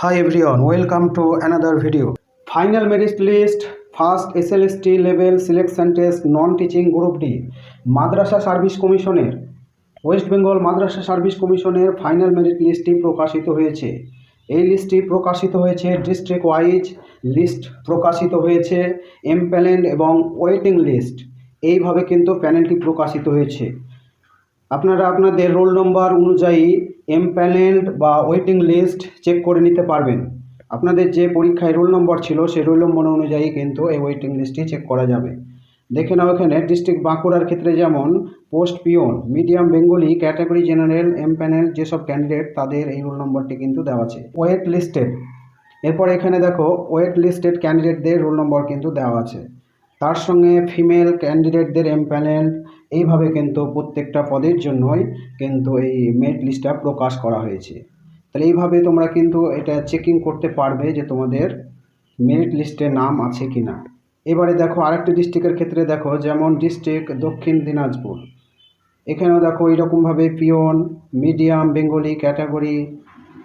Hi everyone, welcome to another video. Final merit list, first SLST level selection test non-teaching group D. মাদ্রাসা service কমিশনের West Bengal মাদ্রাসা service কমিশনের final merit লিস্টটি প্রকাশিত হয়েছে। এই লিস্টটি প্রকাশিত হয়েছে ডিস্ট্রিক্ট ওয়াইজ লিস্ট প্রকাশিত হয়েছে এমপ্যানেল এবং ওয়েটিং লিস্ট এইভাবে কিন্তু প্যানেলটি প্রকাশিত হয়েছে। আপনারা আপনাদের রোল নম্বর অনুযায়ী এমপ্যানেল বা ওয়েটিং লিস্ট চেক করে নিতে পারবেন। আপনাদের যে পরীক্ষায় রোল নম্বর ছিল, সেই রোল নম্বর অনুযায়ী কিন্তু এই ওয়েটিং লিস্টটি চেক করা যাবে। দেখে নাও এখানে, ডিস্ট্রিক্ট বাঁকুড়ার ক্ষেত্রে যেমন, post peon medium Bengali, category general M panel যেসব ক্যান্ডিডেট, তাদের এই রোল নম্বরটি কিন্তু দেওয়া আছে। Wait listed. এরপর এখানে দেখো, ওয়েট লিস্টেড ক্যান্ডিডেটদের রোল নম্বর কিন্তু দেওয়া আছে। তার সঙ্গে ফিমেল ক্যান্ডিডেটদের এমপ্যানেল এইভাবে কিন্তু প্রত্যেকটা পদের জন্যই কিন্তু এই মেরিট লিস্টটা প্রকাশ করা হয়েছে। তাহলে এইভাবে তোমরা কিন্তু এটা চেকিং করতে পারবে যে তোমাদের মেরিট লিস্টে নাম আছে কি না এবারে দেখো আরেকটি ডিস্ট্রিক্টের ক্ষেত্রে দেখো, যেমন ডিস্ট্রিক্ট দক্ষিণ দিনাজপুর। এখানেও দেখো এইরকমভাবে পিওন মিডিয়াম বেঙ্গলি ক্যাটাগরি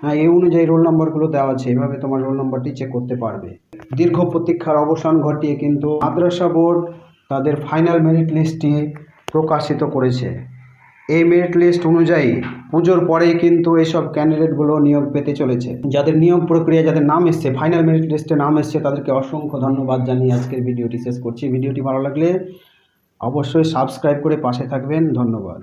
হ্যাঁ এই অনুযায়ী রোল নম্বরগুলো দেওয়া আছে। এভাবে তোমার রোল নম্বরটি চেক করতে পারবে। দীর্ঘ প্রতীক্ষার অবসান ঘটিয়ে কিন্তু মাদ্রাসা বোর্ড তাদের ফাইনাল মেরিট লিস্টটি প্রকাশিত করেছে। এই মেরিট লিস্ট অনুযায়ী পুজোর পরেই কিন্তু এইসব ক্যান্ডিডেটগুলো নিয়োগ পেতে চলেছে। যাদের নিয়োগ প্রক্রিয়া, যাদের নাম এসছে ফাইনাল মেরিট লিস্টে নাম এসছে, তাদেরকে অসংখ্য ধন্যবাদ জানিয়ে আজকের ভিডিওটি শেষ করছি। ভিডিওটি ভালো লাগলে অবশ্যই সাবস্ক্রাইব করে পাশে থাকবেন। ধন্যবাদ।